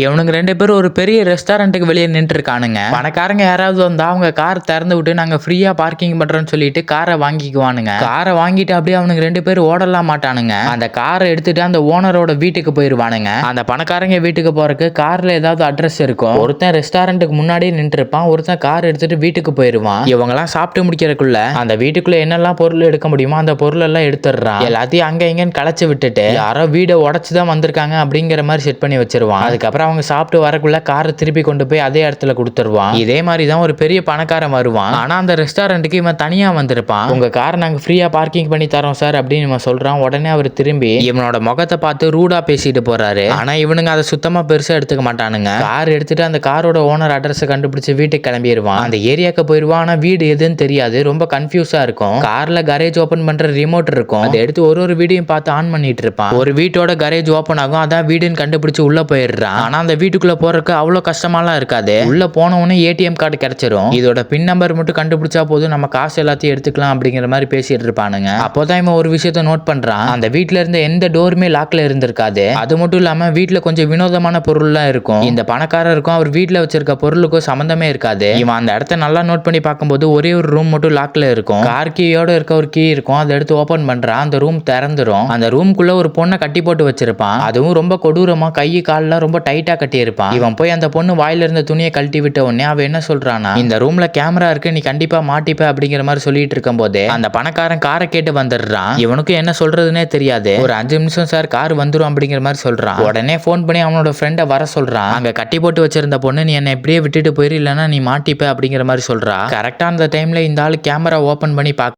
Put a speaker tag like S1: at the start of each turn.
S1: இவனுங்க ரெண்டு பேரும் ஒரு பெரிய ரெஸ்டாரண்ட்டுக்கு வெளியே நின்றுருக்கானுங்க. பணக்காரங்க யாராவது வந்தா அவங்க கார் திறந்து விட்டு நாங்க ஃப்ரீயா பார்க்கிங் பண்றோம்னு சொல்லிட்டு காரை வாங்கிக்குவானுங்க. காரை வாங்கிட்டு அப்படியே அவனுக்கு ரெண்டு பேரும் ஓடலாம் மாட்டானுங்க. அந்த காரை எடுத்துட்டு அந்த ஓனரோட வீட்டுக்கு போயிருவானுங்க. அந்த பணக்காரங்க வீட்டுக்கு போறதுக்கு கார்ல ஏதாவது அட்ரஸ் இருக்கும். ஒருத்தன் ரெஸ்டாரண்ட்டுக்கு முன்னாடியே நின்று இருப்பான் ஒருத்தன் கார் எடுத்துட்டு வீட்டுக்கு போயிருவான். இவங்கெல்லாம் சாப்பிட்டு முடிக்கிறதுக்குள்ள அந்த வீட்டுக்குள்ள என்னெல்லாம் பொருள் எடுக்க முடியுமோ அந்த பொருள் எல்லாம் எடுத்துடுறான். எல்லாத்தையும் அங்க இங்கன்னு களைச்சு விட்டுட்டு யாரோ வீடை உடச்சுதான் வந்திருக்காங்க அப்படிங்கிற மாதிரி செட் பண்ணி வச்சிருவான். அதுக்கப்புறம் அவங்க சாப்பிட்டு வரக்குள்ள காரை திருப்பி கொண்டு போய் அதே இடத்துல கொடுத்துருவான். இதே மாதிரி தான் ஒரு பெரிய பணக்காரன் வருவான். ஆனா அந்த ரெஸ்டாரண்ட்டுக்கு இவன் தனியா வந்திருப்பான். உங்க காரை நாங்க ஃப்ரீயா பார்க்கிங் பண்ணி தரோம் சார் அப்படின்னு இவன் சொல்றான். உடனே அவர் திரும்பி இவனோட முகத்தை பார்த்து ரூடா பேசிட்டு போறாரு. ஆனா இவனுங்க அதை சுத்தமா பெருசா எடுத்துக்க மாட்டானுங்க. கார் எடுத்துட்டு அந்த காரோட ஓனர் அட்ரஸ் கண்டுபிடிச்சு வீட்டுக்கு கிளம்பிடுவான் அந்த ஏரியாக்கு போயிருவான். ஆனா வீடு எதுன்னு தெரியாது. ரொம்ப கன்ஃபியூஸா இருக்கும். கார்ல கரேஜ் ஓபன் பண்ற ரிமோட் இருக்கும். அதை எடுத்து ஒரு ஒரு வீடியும் பார்த்து ஆன் பண்ணிட்டு இருப்பான். ஒரு வீட்டோட கரேஜ் ஓபன் ஆகும். அதான் வீடுன்னு கண்டுபிடிச்சு உள்ள போயிடுறான். ஆனால் அந்த வீட்டுக்குள்ளே போகிறதுக்கு அவ்வளோ கஷ்டமாலாம் இருக்காது. உள்ளே போனவொடனே ஏடிஎம் கார்டு கிடைச்சிரும். இதோட பின் நம்பர் மட்டும் கண்டுபிடிச்சா போதும். நம்ம காசு எல்லாத்தையும் எடுத்துக்கலாம் அப்படிங்கிற மாதிரி பேசிட்டு இருப்பானுங்க. அப்போதான் இவன் ஒரு விஷயத்த நோட் பண்ணுறான் அந்த வீட்டில் இருந்த எந்த டோருமே லாக்ல இருந்திருக்காது. அது மட்டும் இல்லாமல் வீட்டில் கொஞ்சம் வினோதமான பொருள்லாம் இருக்கும். இந்த பணக்காரருக்கும் அவர் வீட்டில் வச்சிருக்க பொருளுக்கும் சம்மந்தமே இருக்காது. இவன் அந்த இடத்த நல்லா நோட் பண்ணி பார்க்கும்போது ஒரே ஒரு ரூம் மட்டும் லாக்ல இருக்கும். கார் கீயோட இருக்க ஒரு கீ இருக்கும். அதை எடுத்து ஓப்பன் பண்ணுறான் அந்த ரூம் திறந்துரும். அந்த ரூம்குள்ள ஒரு பொண்ணை கட்டி போட்டு வச்சிருப்பான். அதுவும் ரொம்ப கொடூரமாக கை கால்லாம் ரொம்ப டைட்டா கட்டியிருப்பான். இவன் போய் அந்த பொண்ணு வாயில இருந்த துணியை கழட்டி விட்ட உடனே அவன் என்ன சொல்றானா இந்த ரூம்ல கேமரா இருக்கு நீ கண்டிப்பா மாட்டிப்ப அப்படிங்கிற மாதிரி சொல்லிட்டு இருக்கும் போதே அந்த பணக்காரன் காரை கேட்டு வந்துடுறான். இவனுக்கு என்ன சொல்றதுனே தெரியாது. ஒரு அஞ்சு நிமிஷம் சார் கார் வந்துடும் அப்படிங்கிற மாதிரி சொல்றான். உடனே ஃபோன் பண்ணி அவனோட ஃப்ரெண்டை வர சொல்றான். அங்க கட்டி போட்டு வச்சிருந்த பொண்ணு நீ என்னை இப்படியே விட்டுட்டு போயிரு இல்லைன்னா நீ மாட்டிப்ப அப்படிங்கிற மாதிரி சொல்றா. கரெக்டா அந்த டைம்ல இந்த ஆள் கேமரா ஓபன் பண்ணி பாக்க